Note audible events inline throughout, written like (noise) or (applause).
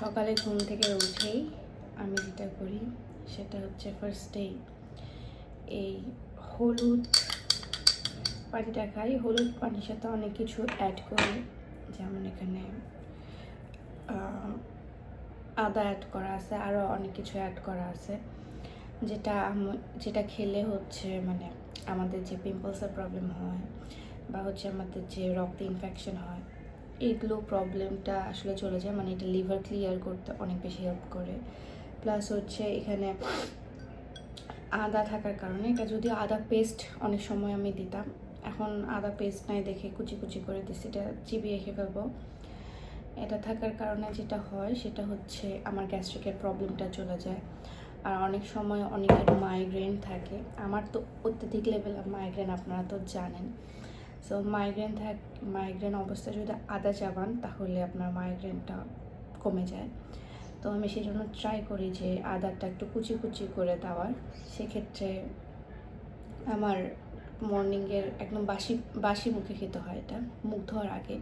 সকালে ঘুম থেকে উঠেই আমি যেটা করি, সেটা হচ্ছে ফার্স্টেই এই হলুদ পানিটা খাই। হলুদ পানির সাথে অনেক কিছু অ্যাড করি। যেমন এখানে আদা অ্যাড করা আছে আরও অনেক কিছু অ্যাড করা আছে। যেটা যেটা খেলে হচ্ছে মানে আমাদের যে পিম্পলসের প্রবলেম হয় বা হচ্ছে আমাদের যে রক্তে ইনফেকশন হয় এইগুলো প্রবলেমটা আসলে চলে যায়। মানে এটা লিভার ক্লিয়ার করতে অনেক বেশি হেল্প করে। প্লাস হচ্ছে এখানে আদা থাকার কারণে, এটা যদি আদা পেস্ট অনেক সময় আমি দিতাম, এখন আদা পেস্ট নাই দেখে কুচি কুচি করে দিচ্ছি এটা চিবিয়ে খেয়ে ফেলব। এটা থাকার কারণে যেটা হয়, সেটা হচ্ছে আমার গ্যাস্ট্রিকের প্রবলেমটা চলে যায়। আর অনেক সময় অনেকের মাইগ্রেন থাকে। আমার তো অত্যধিক লেভেল মাইগ্রেন আপনারা তো জানেন। সো মাইগ্রেন থাক মাইগ্রেন অবস্থায় যদি আদা চাবান, তাহলে আপনার মাইগ্রেনটা কমে যায়। তো আমি সেই জন্য ট্রাই করি যে আদাটা একটু কুচি কুচি করে দেওয়ার। সেক্ষেত্রে আমার মর্নিংয়ের একদম বাসি বাসি মুখে খেতে হয় এটা, মুখ ধোয়ার আগে।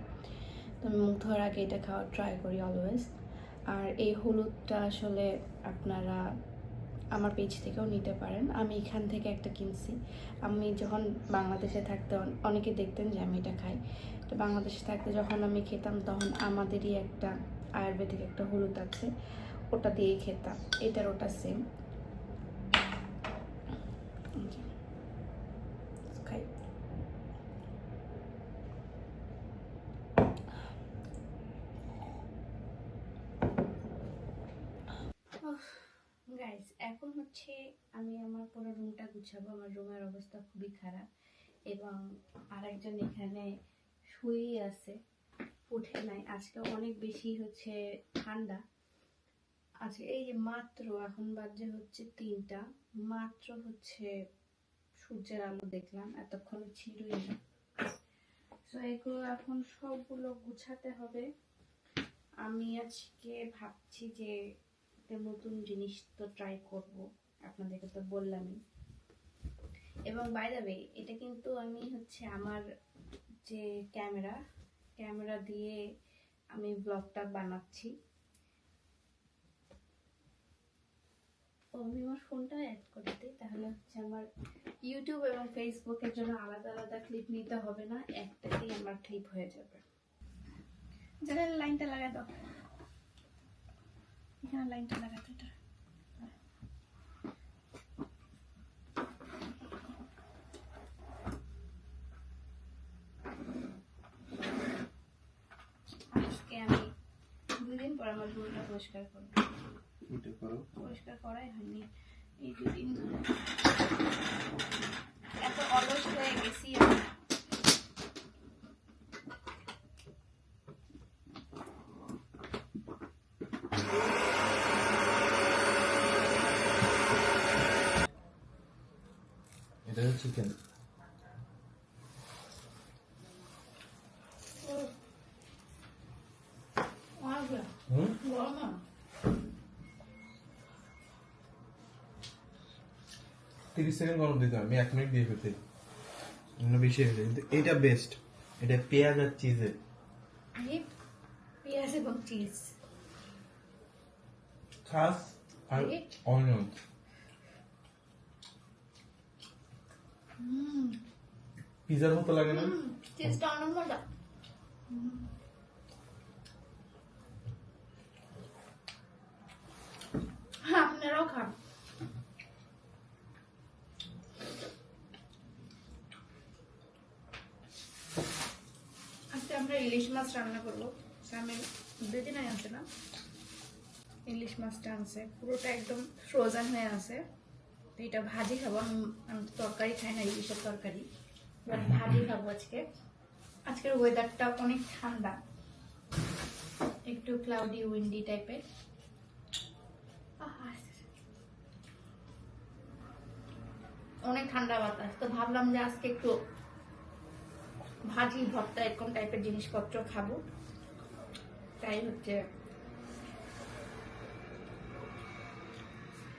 তো আমি মুখ ধোয়ার আগে এটা খাওয়ার ট্রাই করি অলওয়েজ আর এই হলুদটা আসলে আপনারা আমার পেজ থেকেও নিতে পারেন। আমি এখান থেকে একটা কিনছি। আমি যখন বাংলাদেশে থাকতে অন- অনেকে দেখতেন যে আমি এটা খাই। তো বাংলাদেশে থাকতে যখন আমি খেতাম, তখন আমাদেরই একটা আয়ুর্বেদিক একটা হলুদ আছে, ওটা দিয়েই খেতাম। এটার ওটা সেম খাই গাইস এখন হচ্ছে আমি আমার পুরো রুমটা গুছাবো, আমার রুমের অবস্থা খুবই খারাপ এবং আরেকজন এখানে শুয়েই আছে, উঠে নাই। আজকে অনেক বেশি হচ্ছে ঠান্ডা। আজকে এই যে মাত্র এখন বাজে হচ্ছে তিনটা, মাত্র হচ্ছে সূর্যের আলো দেখলাম, এতক্ষণ ছিলই না। তো এগুলো এখন সবগুলো গুছাতে হবে। আমি আজকে ভাবছি যে নতুন জিনিস তো ট্রাই করব। আপনাদেরকে তো বললামই। এবং বাই দ্য ওয়ে এটা কিন্তু আমি হচ্ছে আমার যে ক্যামেরা ক্যামেরা দিয়ে আমি ব্লগটা বানাচ্ছি। আমি আমার ফোনটা অ্যাড করে দিই, তাহলে হচ্ছে আমার ইউটিউব এবং ফেসবুকের জন্য আলাদা আলাদা ক্লিপ নিতে হবে না, একটাতেই আমার ক্লিপ হয়ে যাবে। যেখানে লাইনটা লাগা দাও। এখানে লাইনটা লাগা দাও। এটা আজকে আমি দুদিন পর আমার রুমটা পরিষ্কার করব করো। পরিষ্কার করাই হয়নি। এই দুদিন ধরে এত অলস হয়ে গেছি আমি। এটা চিকেন হুম তিরিশ সেকেন্ড গরম দিতে হবে আমি এক মিনিট দিয়ে ফেলতে বেশি হয়ে কিন্তু এটা বেস্ট এটা পেঁয়াজ আর চিজের পেঁয়াজ এবং চিজ খাস আর অনিয়ন পিজার মতো লাগে না? চিজটা অনেক মজা। আপনারাও খান আজকে আমরা ইলিশ মাছ রান্না করব। আমি দুদিন আগে না? ইলিশ মাছটা আনছে। পুরোটা একদম ফ্রোজেন হয়ে আছে। এটা ভাজি খাব। আমি তরকারি খাই না, ইলিশের তরকারি। এবার ভাজি খাব আজকে। আজকের ওয়েদারটা অনেক ঠান্ডা। একটু ক্লাউডি উইন্ডি টাইপের অনেক ঠান্ডা বাতাস। তো ভাবলাম যে আজকে একটু ভাজি ভর্তা এরকম টাইপের জিনিসপত্র খাবো তাই হচ্ছে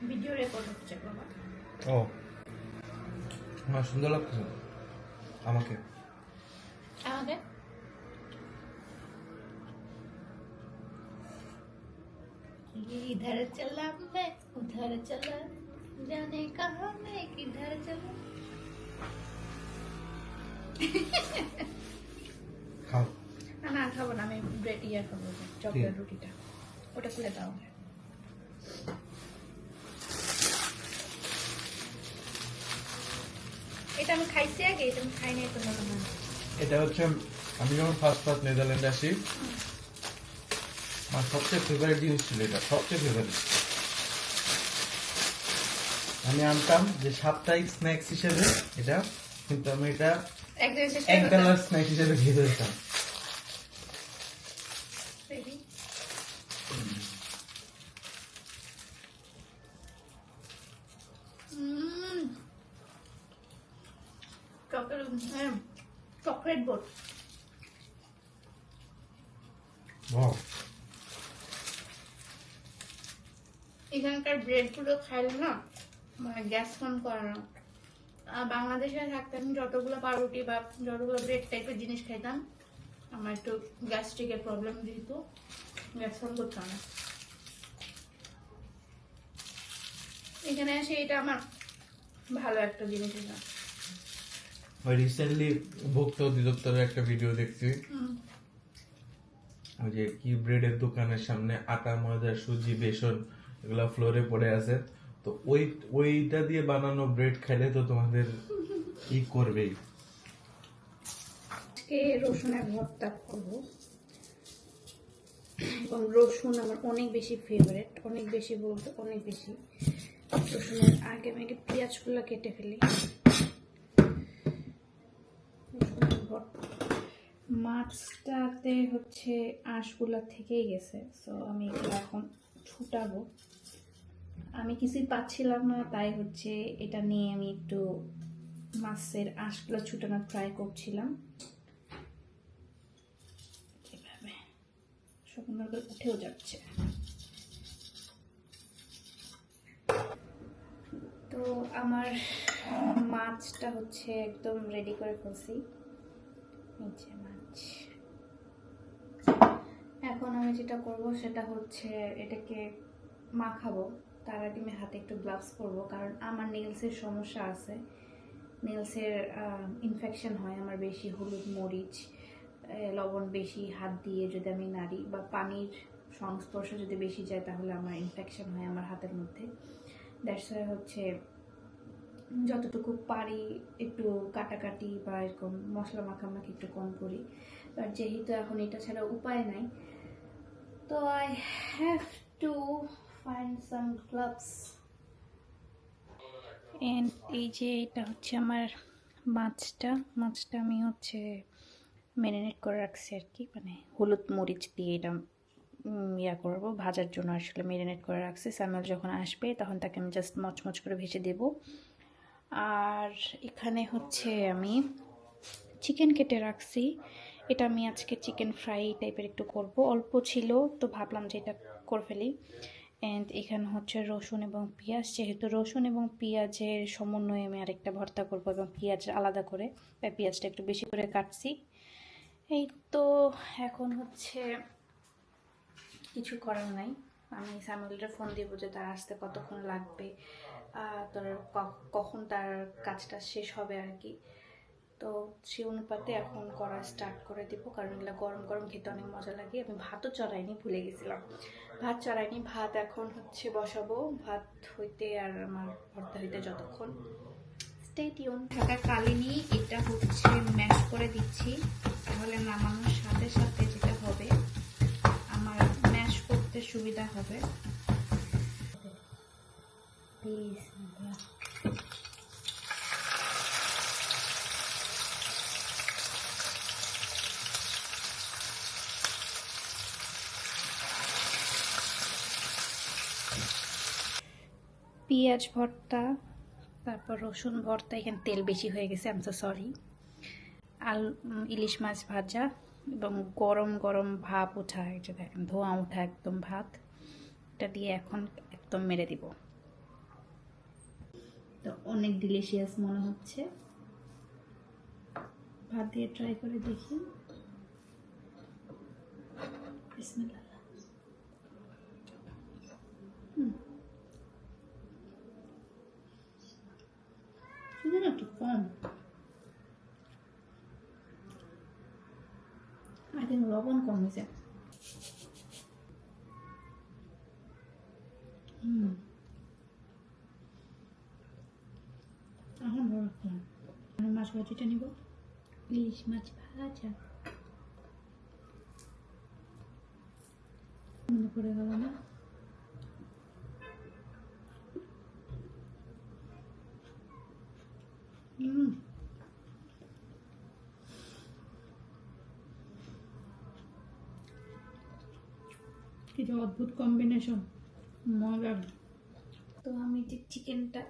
ভিডিও রেকর্ড হচ্ছে বাবা ও আমার সুন্দর লাগছে আমাকে আমাকে ये इधर चला मैं उधर चला जाने कहा मैं किधर चला (laughs) খাও। না না খাব না আমি ব্রেড ইয়ে খাব চকলেট রুটিটা। ওটা খুলে দাও। এটা আমি খাইছি আগে এটা আমি খাই নাই তো মনে হয় এটা হচ্ছে আমি যখন ফার্স্ট ফার্স্ট নেদারল্যান্ডে আসি আমার সবচেয়ে ফেভারিট জিনিস ছিল এটা সবচেয়ে ফেভারিট আমি আনতাম যে সাপ্তাহিক স্ন্যাক্স হিসেবে এটা কিন্তু আমি এটা একদম স্ন্যাক্স হিসেবে খেয়ে ফেলতাম. চকলেট হ্যাঁ বোর্ড Wow. এখানকার ব্রেডগুলো খাইলে না মানে গ্যাস ফোন করে না বাংলাদেশে থাকতে আমি যতগুলো পাউরুটি বা যতগুলো ব্রেড টাইপের জিনিস খাইতাম আমার একটু গ্যাস্ট্রিকের প্রবলেম যেহেতু গ্যাস করতাম না। এখানে এসে এটা আমার ভালো একটা জিনিস এটা। ওই রিসেন্টলি ভোক্তা অধিদপ্তরের একটা ভিডিও দেখছি। ওই যে কি ব্রেডের দোকানের সামনে আটা ময়দা সুজি বেসন এগুলা ফ্লোরে পড়ে আছে। তো ওই, ওইটা দিয়ে বানানো ব্রেড খাইলে তো তোমাদের কি করবেই। আজকে রসুনের ভর্তা করব। এবং রসুন আমার অনেক বেশি ফেভারিট অনেক বেশি বলতে অনেক বেশি। রসুনের আগে আমি পেঁয়াজগুলো কেটে ফেলি। মাছটাতে হচ্ছে আঁশগুলা থেকেই গেছে সো আমি এখন ছুটাবো। আমি কিছুই পাচ্ছিলাম না, তাই হচ্ছে এটা নিয়ে আমি একটু মাছের আঁশগুলো ছুটানোর ট্রাই করছিলাম। এভাবে। শুকনো করে উঠেও যাচ্ছে। তো আমার মাছটা হচ্ছে একদম রেডি করে ফেলছি। নিচে মাছ। এখন আমি যেটা করব সেটা হচ্ছে এটাকে মাখাবো। তার আগে আমি হাতে একটু গ্লাভস পরবো, কারণ আমার নেলসের সমস্যা আছে। নেলসের ইনফেকশন হয় আমার বেশি, হলুদ মরিচ লবণ বেশি, হাত দিয়ে যদি আমি নাড়ি বা পানির সংস্পর্শ যদি বেশি যায় তাহলে আমার ইনফেকশন হয় আমার হাতের মধ্যে। দ্যাটস হচ্ছে যতটুকু পারি একটু কাটাকাটি বা এরকম মশলা মাখামাখি একটু কম করি। বাট যেহেতু এখন এটা ছাড়া উপায় নাই, তো I have to find some gloves and এই যে এটা হচ্ছে আমার মাছটা মাছটা আমি হচ্ছে ম্যারিনেট করে রাখছি আর কি মানে হলুদ মরিচ দিয়ে এটা ইয়া করব, ভাজার জন্য আসলে ম্যারিনেট করে রাখছি। স্যামুয়েল যখন আসবে তখন তাকে আমি জাস্ট মচমচ করে ভেজে দেব। আর এখানে হচ্ছে আমি চিকেন কেটে রাখছি। এটা আমি আজকে চিকেন ফ্রাই টাইপের একটু করব। অল্প ছিল, তো ভাবলাম যে এটা করে ফেলি। অ্যান্ড এখানে হচ্ছে রসুন এবং পেঁয়াজ, যেহেতু রসুন এবং পেঁয়াজের সমন্বয়ে আমি আরেকটা ভর্তা করব এবং পেঁয়াজ আলাদা করে, তাই পেঁয়াজটা একটু বেশি করে কাটছি। এই তো এখন হচ্ছে কিছু করার নাই। আমি স্যামুয়েলটা ফোন দিব যে তার আসতে কতক্ষণ লাগবে তোর কখন তার কাজটা শেষ হবে আর কি। তো সেই অনুপাতে এখন করা স্টার্ট করে দিব। কারণ এগুলো গরম গরম খেতে অনেক মজা লাগে। আমি ভাতও চড়াইনি, ভুলে গেছিলাম। ভাত চড়াইনি, ভাত এখন হচ্ছে বসাবো। ভাত হইতে আর আমার ভর্তা হইতে যতক্ষণ। থাকা কালিনি, এটা হচ্ছে ম্যাশ করে দিচ্ছি। তাহলে নামানোর সাথে সাথে যেটা হবে, আমার ম্যাশ করতে সুবিধা হবে। পেঁয়াজ ভর্তা, তারপর রসুন ভর্তা, এখানে তেল বেশি হয়ে গেছে আম সো সরি আল ইলিশ মাছ ভাজা এবং গরম গরম ভাপ ওঠা এটা দেখেন, ধোঁয়া ওঠা একদম ভাত, এটা দিয়ে এখন একদম মেরে দিব। তো অনেক ডিলিশিয়াস মনে হচ্ছে। ভাত দিয়ে ট্রাই করে দেখি। বিসমিল্লাহ। শুধু না একটু কম আই থিঙ্ক লবণ কম হয়েছে হুম এখন লাগছে আমি মাছ ভাজিটা নিব ইলিশ মাছ ভাজা মনে পড়ে গেল না যে অদ্ভুত কম্বিনেশন মজার তো আমি যে চিকেনটা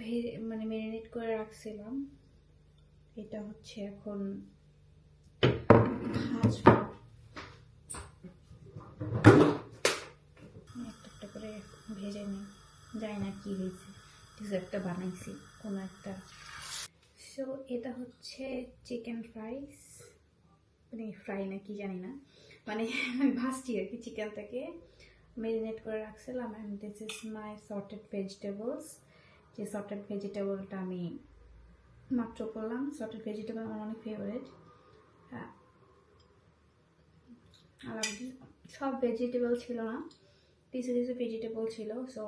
ভেজে মানে ম্যারিনেট করে রাখছিলাম, এটা হচ্ছে এখন একটা করে ভেজে নিই। জানি না কি হয়েছে। একটা বানাইছি, কোনো একটা। সো এটা হচ্ছে চিকেন রাইস মানে ফ্রাই না, কি জানি না। মানে ভাজছি আর কি চিকেনটাকে মেরিনেট করে রাখছিলাম and this is my sorted vegetables যে সর্টেড ভেজিটেবলটা আমি মাত্র করলাম। সর্টেড ভেজিটেবল আমার অনেক ফেভারিট হ্যাঁ। সব ভেজিটেবল ছিল না। কিছু কিছু ভেজিটেবল ছিল সো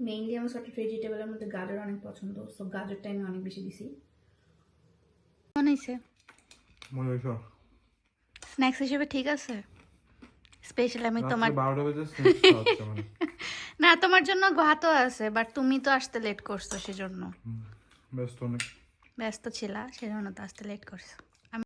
মেইনলি আমার সর্টেড ভেজিটেবলের মধ্যে গাজর অনেক পছন্দ সো গাজরটা আমি অনেক বেশি দিছি। বানাইছে। স্ন্যাক্স হিসেবে ঠিক আছে। স্পেশাল আমি তোমার (laughs) মানে। না তোমার জন্য ভাতও আছে বাট তুমি তো আসতে লেট করছ সেজন্য। ব্যস্ত অনেক। ব্যস্ত ছিলা সেজন্য তো আসতে লেট করছ।